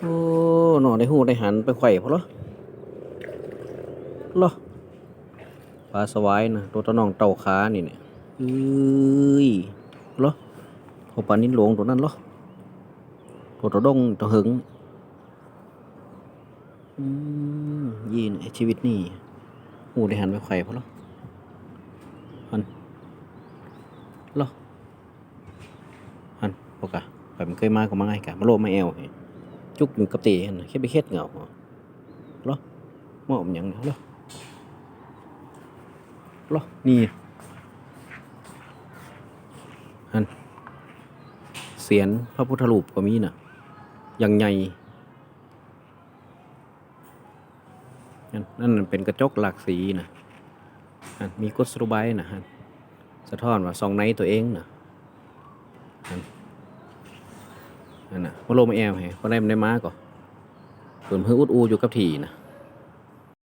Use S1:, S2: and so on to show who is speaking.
S1: โอ้หนอได้หูได้หันไปไข่พอหรอหรอปลาสวายนะตัวตะนองเต่าขานี่เนี่ยเอ้ยหรอพอปลานิ้นหลวงตัวนั้นหรอตัวตะดงตะหึงอืมยีนชีวิตนี่หูได้หันไปไข่พอหรอหันหรอหันปกะไปมันเคยมาก็มาไงกะมาโลมาแอวไง จุกอยู่กับเตหั่นน่ะแค่ไปเฮ็ดเหงาเหรอมอบหยังเหรอเหรอนี่ฮันเสียนพระพุทธรูปก็มีน่ะอย่างใหญ่นั่นนั่นเป็นกระจกหลากสีน่ะฮันมีกุศโลบายน่ะฮันสะท้อนว่าซองในตัวเองน่ะฮั นั่นน่ะว่าโลมาแอลให้เพราะได้มันได้มาก่อนเปิ่มเฮืออุดอูอยู่กับทีนะ